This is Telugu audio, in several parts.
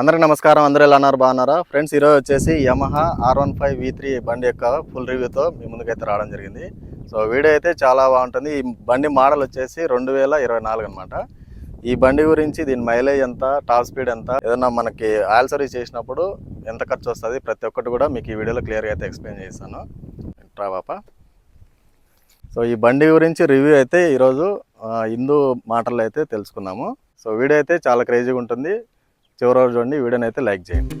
అందరికి నమస్కారం. అందరూ ఎలా అన్నారు బాగున్నారా? ఫ్రెండ్స్ ఈరోజు వచ్చేసి Yamaha R one five V three బండి యొక్క ఫుల్ రివ్యూతో మీ ముందుకైతే రావడం జరిగింది. సో వీడియో అయితే చాలా బాగుంటుంది. ఈ బండి మోడల్ వచ్చేసి రెండు వేల ఇరవై నాలుగు అనమాట ఈ బండి గురించి దీని మైలేజ్ ఎంత టాప్ స్పీడ్ ఎంత ఏదన్నా మనకి ఆయిల్ సర్వీస్ చేసినప్పుడు ఎంత ఖర్చు వస్తుంది ప్రతి ఒక్కటి కూడా మీకు ఈ వీడియోలో క్లియర్గా అయితే ఎక్స్ప్లెయిన్ చేస్తాను. ట్రా బాప సో ఈ బండి గురించి రివ్యూ అయితే ఈరోజు హిందూ మాటల్లో అయితే తెలుసుకున్నాము. సో వీడియో అయితే చాలా క్రేజీగా ఉంటుంది. చివరి రోజు చూడండి వీడియోని అయితే లైక్ చేయండి.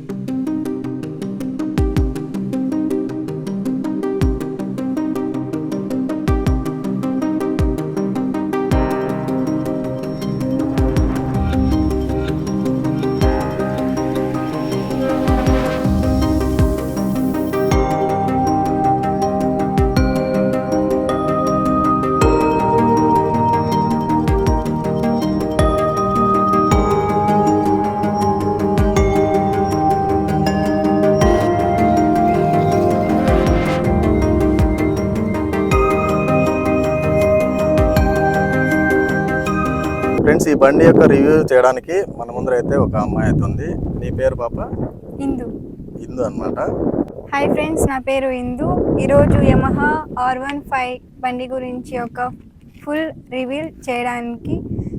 ఫ్రెండ్స్ ఈ బండి యొక్క రివ్యూ చేయడానికి మన ముందర అయితే ఒక అమ్మాయి అయితే ఉంది. నీ పేరు పాప? ఇందు. ఇందు అనమాట హాయ్ ఫ్రెండ్స్ నా పేరు ఇందు. ఈరోజు యమహా ఆర్ వన్ ఫైవ్ బండి గురించి ఒక ఫుల్ రివీల్ చేయడానికి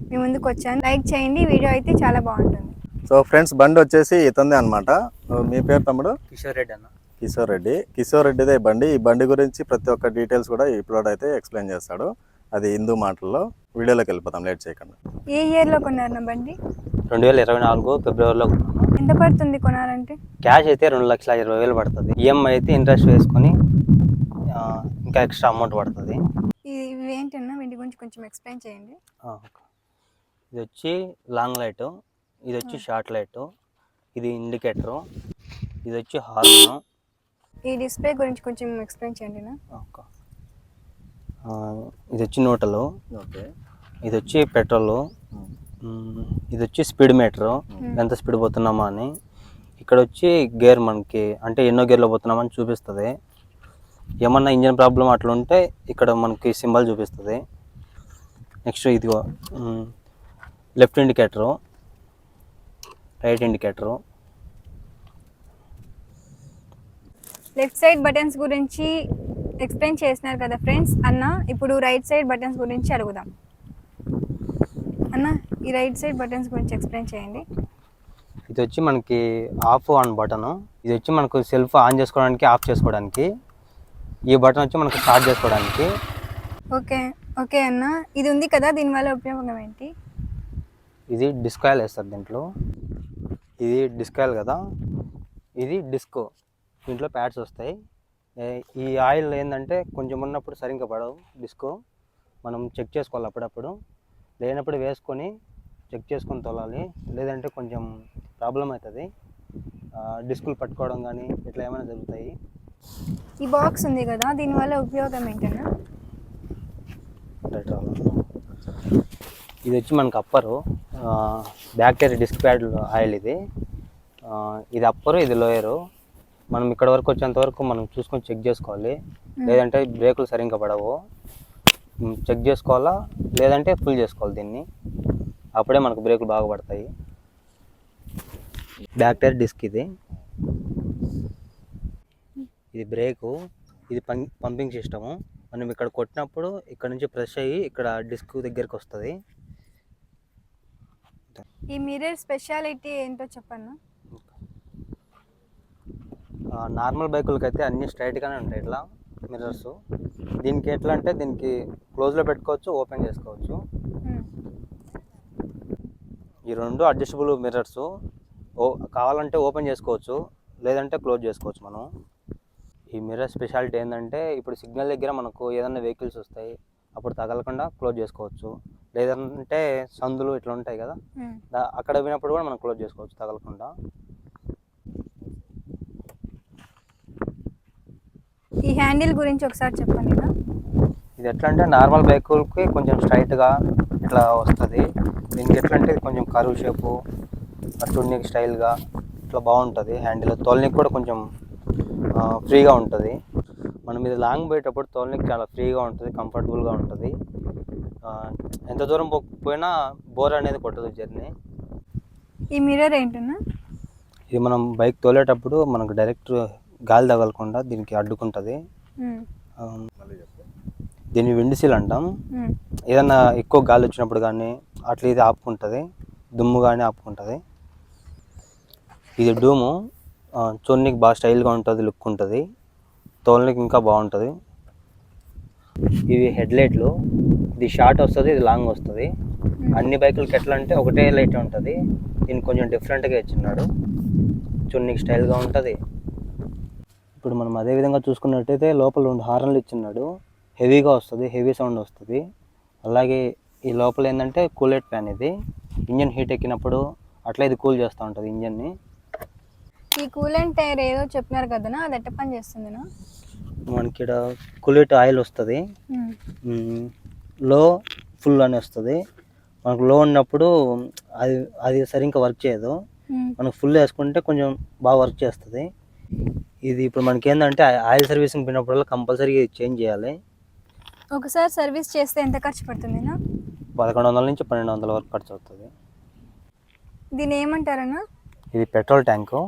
మీ ముందుకు వచ్చాను. లైక్ చేయండి వీడియో అయితే చాలా బాగుంటుంది. సో ఫ్రెండ్స్ బండి వచ్చేసి ఇతందే అనమాట మీ పేరు తమ్ముడు? కిషోర్ రెడ్డి అన్న. కిషోర్ రెడ్డి. కిషోర్ రెడ్డిదే ఈ బండి. ఈ బండి గురించి ప్రతి ఒక్క డీటెయిల్స్ కూడా ఇప్పుడు అయితే ఎక్స్ప్లెయిన్ చేస్తాడు. అది హిందూ మాటల్లో వీడియోలోకి వెళ్ళిపోతాం లేట్ చేయకుండా. ఏ ఇయర్లో కొన్నారు నా బండి? రెండు వేల ఇరవై నాలుగు ఫిబ్రవరిలో కొన్నాను ఎంత పడుతుంది కొనాలంటే? క్యాష్ అయితే రెండు లక్షల ఇరవై వేలు పడుతుంది. ఈఎంఐ అయితే ఇంట్రెస్ట్ వేసుకొని ఆ, ఇంకా ఎక్స్ట్రా అమౌంట్ పడుతుంది. ఇది ఇవి ఏంటన్నా వీటి గురించి కొంచెం ఎక్స్ప్లెయిన్ చేయండి. ఆ, ఓకే. ఇది వచ్చి లాంగ్ లైట్ ఇది వచ్చి షార్ట్ లైట్ ఇది ఇండికేటరు ఇది వచ్చి హార్న్. ఈ డిస్ప్లే గురించి కొంచెం ఎక్స్ప్లెయిన్ చేయండి నా ఇది వచ్చి నూటలు. ఓకే. ఇది వచ్చి పెట్రోలు. ఇది వచ్చి స్పీడ్ మీటరు. ఎంత స్పీడ్ పోతున్నామా అని. ఇక్కడ వచ్చి గేర్ మనకి అంటే ఎన్నో గేర్లో పోతున్నామని చూపిస్తుంది. ఏమన్నా ఇంజన్ ప్రాబ్లం అట్లా ఉంటే ఇక్కడ మనకి సింబల్ చూపిస్తుంది. నెక్స్ట్ ఇదిగో left indicator. Right indicator. Left side buttons గురించి ఎక్స్ప్లెయిన్ చేసినారు కదా ఫ్రెండ్స్. అన్న ఇప్పుడు రైట్ సైడ్ బటన్స్ గురించి అడుగుదాం. అన్న ఈ రైట్ సైడ్ బటన్స్ గురించి ఎక్స్ప్లెయిన్ చేయండి. ఇది వచ్చి మనకి ఆఫ్ ఆన్ బటను. ఇది వచ్చి మనకు సెల్ఫ్ ఆన్ చేసుకోవడానికి ఆఫ్ చేసుకోవడానికి. ఈ బటన్ వచ్చి మనకు స్టార్ట్ చేసుకోవడానికి. ఓకే ఓకే అన్న. ఇది ఉంది కదా దీనివల్ల ఉపయోగం ఏంటి? ఇది డిస్క్ ఆయిల్ వేస్తారు దీంట్లో. ఇది డిస్క్ ఆయిల్ కదా. ఇది డిస్కో. దీంట్లో ప్యాడ్స్ వస్తాయి. ఈ ఆయిల్ ఏంటంటే కొంచెం ఉన్నప్పుడు సరిగ్గా పడవు డిస్కో. మనం చెక్ చేసుకోవాలి అప్పుడప్పుడు. లేనప్పుడు వేసుకొని చెక్ చేసుకొని తోలాలి. లేదంటే కొంచెం ప్రాబ్లం అవుతుంది. డిస్కులు పట్టుకోవడం కానీ ఇట్లా ఏమైనా జరుగుతాయి. ఈ బాక్స్ ఉంది కదా దీనివల్ల ఉపయోగం ఏంటన్నా. ఇది వచ్చి మనకు upper. Bacteria disc pad oil ఇది. ఇది అప్పరు ఇది లోయరు. మనం ఇక్కడ వరకు వచ్చేంత వరకు మనం చూసుకొని చెక్ చేసుకోవాలి. లేదంటే బ్రేకులు సరిగ్గా పడవు. చెక్ చేసుకోవాలా? లేదంటే ఫుల్ చేసుకోవాలి దీన్ని. అప్పుడే మనకు బ్రేకులు బాగా పడతాయి. బ్యాక్టీరియా డిస్క్ ఇది. ఇది బ్రేకు. ఇది పంపింగ్ సిస్టము. మనం ఇక్కడ కొట్టినప్పుడు ఇక్కడ నుంచి ప్రెస్ అయ్యి ఇక్కడ డిస్క్ దగ్గరికి వస్తుంది. ఈ మిర్రర్ స్పెషాలిటీ ఏంటో చెప్పన్నా నార్మల్ బైకులకి అయితే అన్ని స్ట్రైట్గానే ఉంటాయి. ఇట్లా మిర్రర్స్. దీనికి ఎట్లా అంటే దీనికి క్లోజ్లో పెట్టుకోవచ్చు ఓపెన్ చేసుకోవచ్చు. ఈ రెండు అడ్జస్టబుల్ మిర్రర్స్. ఓ కావాలంటే ఓపెన్ చేసుకోవచ్చు లేదంటే క్లోజ్ చేసుకోవచ్చు మనం. ఈ మిర్రర్ స్పెషాలిటీ ఏంటంటే ఇప్పుడు సిగ్నల్ దగ్గర మనకు ఏదైనా వెహికల్స్ వస్తాయి అప్పుడు తగలకుండా క్లోజ్ చేసుకోవచ్చు. లేదంటే సందులు ఇట్లా ఉంటాయి కదా అక్కడ పోయినప్పుడు కూడా మనం క్లోజ్ చేసుకోవచ్చు తగలకుండా. ఈ హ్యాండిల్ గురించి ఒకసారి చెప్పండి ఇది ఎట్లా అంటే నార్మల్ బైకులకి కొంచెం స్ట్రైట్గా ఇట్లా వస్తుంది. దీనికి ఎట్లా అంటే ఇది కొంచెం కరువు షేపు టున్నిక్ స్టైల్గా ఇట్లా బాగుంటుంది హ్యాండిల్. తోలనికి కూడా కొంచెం ఫ్రీగా ఉంటుంది. మనం ఇది లాంగ్ పోయేటప్పుడు తోలనికి చాలా ఫ్రీగా ఉంటుంది కంఫర్టబుల్గా ఉంటుంది. ఎంత దూరం పోయినా బోర్ అనేది కొట్టదు జర్నీ. ఈ మిర్రర్ ఏంటన్నా? ఇది మనం బైక్ తోలేటప్పుడు మనకు డైరెక్ట్ గాలి తగలకుండా దీనికి అడ్డుకుంటుంది. దీన్ని విండిసీల్ అంటాం. ఏదన్నా ఎక్కువ గాలి వచ్చినప్పుడు కానీ అట్లా ఇది ఆపుకుంటుంది. దుమ్ము కానీ ఆపుకుంటుంది. ఇది డూము. చూడనీకి బాగా స్టైల్గా ఉంటుంది లుక్ ఉంటుంది. తోలనికి ఇంకా బాగుంటుంది. ఇవి హెడ్లైట్లు. ఇది షార్ట్ వస్తుంది ఇది లాంగ్ వస్తుంది. అన్ని బైకులకి ఎట్లా అంటే ఒకటే లైట్ ఉంటుంది. దీనికి కొంచెం డిఫరెంట్గా ఇచ్చిన్నాడు చూడనీకి స్టైల్గా ఉంటుంది. ఇప్పుడు మనం అదే విధంగా చూసుకున్నట్టయితే లోపల రెండు హార్న్లు ఇచ్చిన్నాడు. హెవీగా వస్తుంది హెవీ సౌండ్ వస్తుంది. అలాగే ఈ లోపల ఏంటంటే కూలెట్ ఫ్యాన్ ఇది. ఇంజన్ హీట్ ఎక్కినప్పుడు అట్లా ఇది కూల్ చేస్తూ ఉంటుంది ఇంజన్ని. ఈ కూలెంట్ టైర్ ఏదో చెప్పినారు కదనా? అది ఎట్ట పని చేస్తుందినా? మనకి ఇక్కడ కూలెట్ ఆయిల్ వస్తుంది. లో ఫుల్ అని వస్తుంది. మనకు లో ఉన్నప్పుడు అది అది సరిగ్గా వర్క్ చేయదు. మనకు ఫుల్ వేసుకుంటే కొంచెం బాగా వర్క్ చేస్తుంది. ఇది ఇప్పుడు మనకి ఏంటంటే ఆయిల్ సర్వీసింగ్ పోయినప్పుడల్లా కంపల్సరీ చేంజ్ చేయాలి. ఒకసారి సర్వీస్ చేస్తే ఎంత ఖర్చు పడుతుందినా పదకొండు వందల నుంచి పన్నెండు వందల వరకు ఖర్చు అవుతుంది దీని ఏమంటారన్నా? ఇది పెట్రోల్ ట్యాంకు.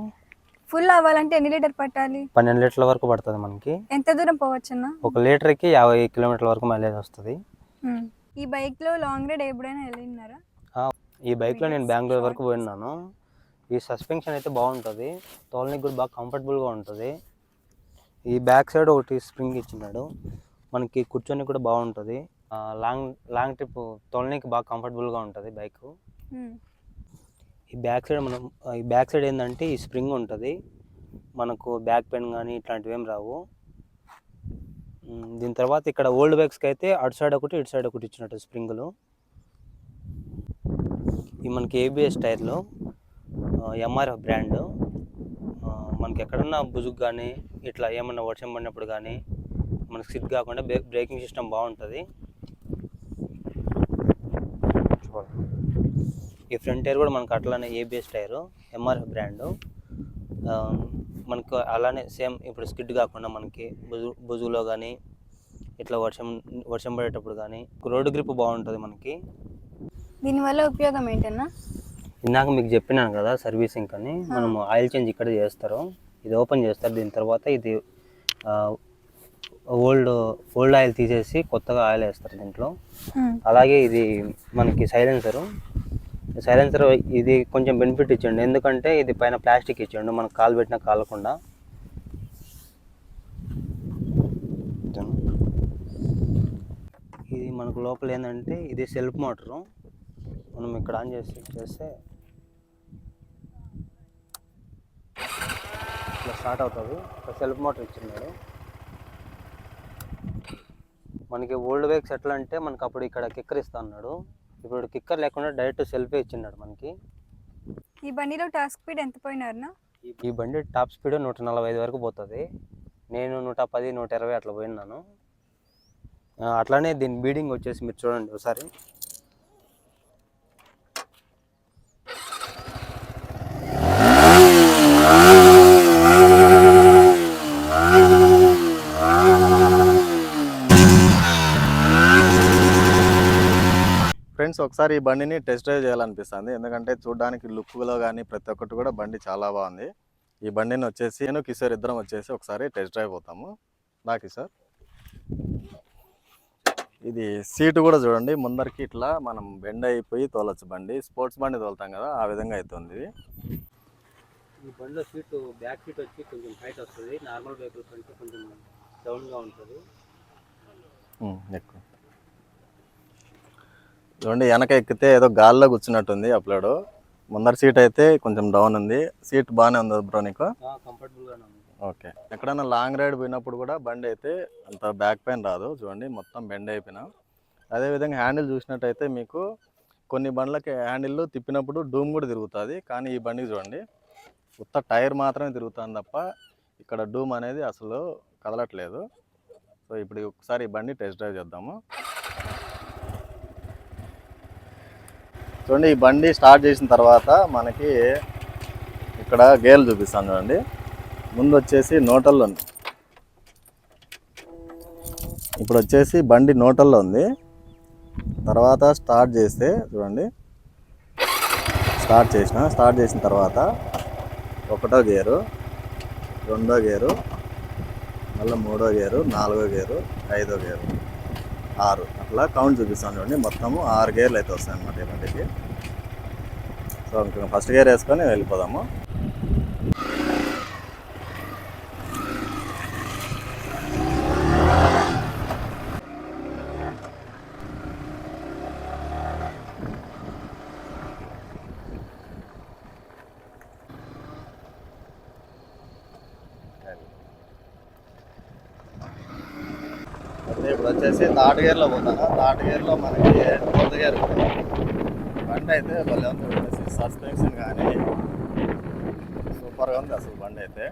ఫుల్ అవ్వాలంటే ఎన్ని లీటర్ పట్టాలి? పన్నెండు లీటర్ల వరకు పడుతుంది మనకి. ఎంత దూరం పోవచ్చన్నా? ఒక లీటర్కి యాభై కిలోమీటర్ల వరకు మైలేజ్ వస్తుంది. ఈ బైక్లో లాంగ్ రైడ్ ఎప్పుడైనా వెళ్ళినారా ఈ బైక్లో నేను బెంగళూరు వరకు పోయినాను ఈ సస్పెన్షన్ అయితే బాగుంటుంది. తోలనికి కూడా బాగా కంఫర్టబుల్గా ఉంటుంది. ఈ బ్యాక్ సైడ్ ఒకటి స్ప్రింగ్ ఇచ్చినాడు. మనకి కూర్చొని కూడా బాగుంటుంది. లాంగ్ లాంగ్ ట్రిప్ తోలనికి బాగా కంఫర్టబుల్గా ఉంటుంది బైక్. ఈ బ్యాక్ సైడ్ మనం ఈ బ్యాక్ సైడ్ ఏంటంటే ఈ స్ప్రింగ్ ఉంటుంది. మనకు బ్యాక్ పెయిన్ కానీ ఇట్లాంటివి ఏం రావు దీని తర్వాత ఇక్కడ ఓల్డ్ బైక్స్కి అయితే అటు సైడ్ ఒకటి ఇటు సైడ్ ఒకటి ఇచ్చినట్టు స్ప్రింగులు ఇవి మనకి ఏబిఎస్ టైర్లు. ఎంఆర్ఎఫ్ బ్రాండ్ మనకి ఎక్కడన్నా బుజుగు కానీ ఇట్లా ఏమన్నా వర్షం పడినప్పుడు కానీ మనకి సిట్ కాకుండా బ్రేకింగ్ సిస్టమ్ బాగుంటుంది. ఈ ఫ్రంట్ టైర్ కూడా మనకు అట్లానే ఏబిఎస్ టైరు ఎంఆర్ఎఫ్ బ్రాండు మనకు అలానే సేమ్ ఇప్పుడు స్కిడ్ కాకుండా మనకి బుజు బుజులో కానీ ఇట్లా వర్షం వర్షం పడేటప్పుడు కానీ రోడ్డు గ్రిప్ బాగుంటుంది మనకి. దీనివల్ల ఉపయోగం ఏంటన్నా? ఇందాక మీకు చెప్పినాను కదా సర్వీసింగ్ అని మనం ఆయిల్ చేంజ్ ఇక్కడ చేస్తారు ఇది ఓపెన్ చేస్తారు దీని తర్వాత ఇది ఓల్డ్ ఓల్డ్ ఆయిల్ తీసేసి కొత్తగా ఆయిల్ వేస్తారు దీంట్లో. అలాగే ఇది మనకి సైలెన్సరు. సైలెన్సర్ ఇది కొంచెం బెనిఫిట్ ఇచ్చండి ఎందుకంటే ఇది పైన ప్లాస్టిక్ ఇచ్చండు మనకు కాలు పెట్టినా కాలకుండా. ఇది మనకు లోపల ఏంటంటే ఇది సెల్ఫ్ మోటరు. మనం ఇక్కడ ఆన్ చేసి చేస్తే ఇట్లా స్టార్ట్ అవుతుంది. సెల్ఫ్ మోటార్ ఇచ్చిన్నాడు మనకి ఓల్డ్ బైక్స్ ఎట్లా అంటే మనకి అప్పుడు ఇక్కడ కిక్కర్ ఇస్తా అన్నాడు. ఇప్పుడు కిక్కర్ లేకుండా డైరెక్ట్ సెల్ఫే ఇచ్చిన్నాడు మనకి. ఈ బండిలో టాప్ స్పీడ్ ఎంత పోయినారన్నా ఈ- బండి టాప్ స్పీడ్ నూట నలభై ఐదు వరకు పోతుంది. నేను నూట పది నూట ఇరవై అట్లా పోయినాను అట్లానే దీని బీడింగ్ వచ్చేసి మీరు చూడండి ఒకసారి. ఫ్రెండ్స్ ఒకసారి ఈ బండిని టెస్ట్ డ్రైవ్ చేయాలనిపిస్తుంది. ఎందుకంటే చూడడానికి లుక్లో కానీ ప్రతి ఒక్కటి కూడా బండి చాలా బాగుంది. ఈ బండిని వచ్చేసి నేను కిషోర్ ఇద్దరం వచ్చేసి ఒకసారి టెస్ట్ డ్రైవ్ పోతాము. నా కిషోర్. ఇది సీటు కూడా చూడండి. ముందరికి ఇట్లా మనం బెండ్ అయిపోయి తోలొచ్చు బండి. స్పోర్ట్స్ బండి తోలుతాం కదా ఆ విధంగా అవుతుంది ఇది. ఈ బండిలో సీట్ బ్యాక్ సీట్ వచ్చి కొంచెం హైట్ వస్తుంది. నార్మల్ వెహికల్ కంటే కొంచెం డౌన్గా ఉంటుంది. ఎక్కువ. చూడండి వెనక ఎక్కితే ఏదో గాల్లో కూర్చున్నట్టుంది అప్లోడ్. ముందర సీట్ అయితే కొంచెం డౌన్ ఉంది. సీట్ బాగానే ఉంది బ్రో నీకు? ఓకే. ఎక్కడైనా లాంగ్ రైడ్ పోయినప్పుడు కూడా బండి అయితే అంత బ్యాక్ పెయిన్ రాదు. చూడండి మొత్తం బెండ్ అయిపోయినా. అదేవిధంగా హ్యాండిల్ చూసినట్టయితే మీకు కొన్ని బండ్లకి హ్యాండిల్ తిప్పినప్పుడు డూమ్ కూడా తిరుగుతుంది. కానీ ఈ బండికి చూడండి ఉత్త టైర్ మాత్రమే తిరుగుతుంది తప్ప ఇక్కడ డూమ్ అనేది అసలు కదలట్లేదు. సో ఇప్పుడు ఒకసారి ఈ బండి టెస్ట్ డ్రైవ్ చేద్దాము. చూడండి ఈ బండి స్టార్ట్ చేసిన తర్వాత మనకి ఇక్కడ గేర్లు చూపిస్తాను చూడండి. ముందు వచ్చేసి నోటల్లో ఉంది. ఇప్పుడు వచ్చేసి బండి నోటల్లో ఉంది. తర్వాత స్టార్ట్ చేస్తే చూడండి. స్టార్ట్ చేసిన స్టార్ట్ చేసిన తర్వాత ఒకటో గేరు రెండో గేరు మళ్ళీ మూడో గేరు నాలుగో గేరు ఐదో గేరు. ఆరు. అట్లా కౌంట్ చూపిస్తాను చూడండి. మొత్తము ఆరు గేర్లు అయితే వస్తాయి అన్నమాట ఈ బండికి. సో ఇంకా ఫస్ట్ గేర్ వేసుకొని వెళ్ళిపోదాము అయితే ఇప్పుడు వచ్చేసి తాటగేరులో పోతాను. తాటగేరులో మనకి ఫోర్త్ బండి అయితే భలే ఉంది. వచ్చేసి సస్పెన్షన్ కానీ సూపర్గా ఉంది అసలు బండి అయితే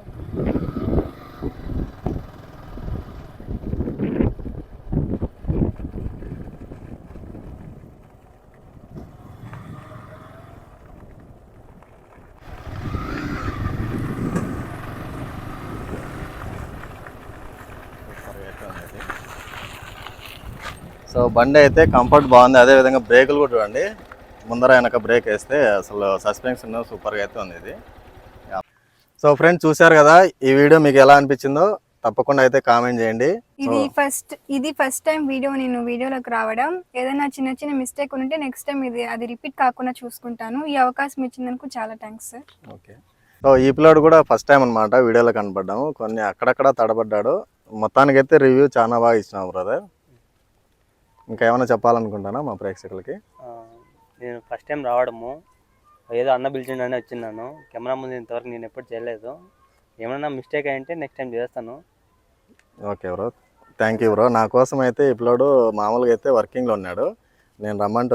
సూపర్గా అయితే ఉంది ఇది. సో బండి అయితే కంఫర్ట్ బాగుంది. అదే విధంగా బ్రేకులు కూడా చూడండి. ముందర వెనక బ్రేక్ వేస్తే అసలు సస్పెన్షన్ సూపర్గా అయితే ఉంది ఇది. సో ఫ్రెండ్స్ చూశారు కదా ఈ వీడియో మీకు ఎలా అనిపించిందో తప్పకుండా అయితే కామెంట్ చేయండి. ఇది ఫస్ట్ ఇది ఫస్ట్ టైం వీడియో నేను వీడియోలోకి రావడం. ఏదైనా చిన్న చిన్న మిస్టేక్ ఉంటే నెక్స్ట్ టైం ఇది అది రిపీట్ కాకుండా చూసుకుంటాను. ఈ అవకాశం ఇచ్చినందుకు చాలా థ్యాంక్స్ సార్ ఓకే. సో ఈ పిల్లాడు కూడా ఫస్ట్ టైం అనమాట వీడియోలో కనపడ్డాము. కొన్ని అక్కడక్కడ తడబడ్డాడు. మొత్తానికైతే రివ్యూ చాలా బాగా ఇచ్చినావు బ్రదర్ ఇంకా ఏమైనా చెప్పాలనుకుంటానా మా ప్రేక్షకులకి? నేను ఫస్ట్ టైం రావడము. ఏదో అన్న పిలిచిండని వచ్చిన్నాను. కెమెరా ముందు ఇంతవరకు నేను ఎప్పుడు చేయలేదు. ఏమైనా మిస్టేక్ అయింటే నెక్స్ట్ టైం చేస్తాను. Okay bro. Thank you bro. నా కోసం అయితే పిల్లోడు మామూలుగా అయితే వర్కింగ్లో ఉన్నాడు. నేను రమ్మంటే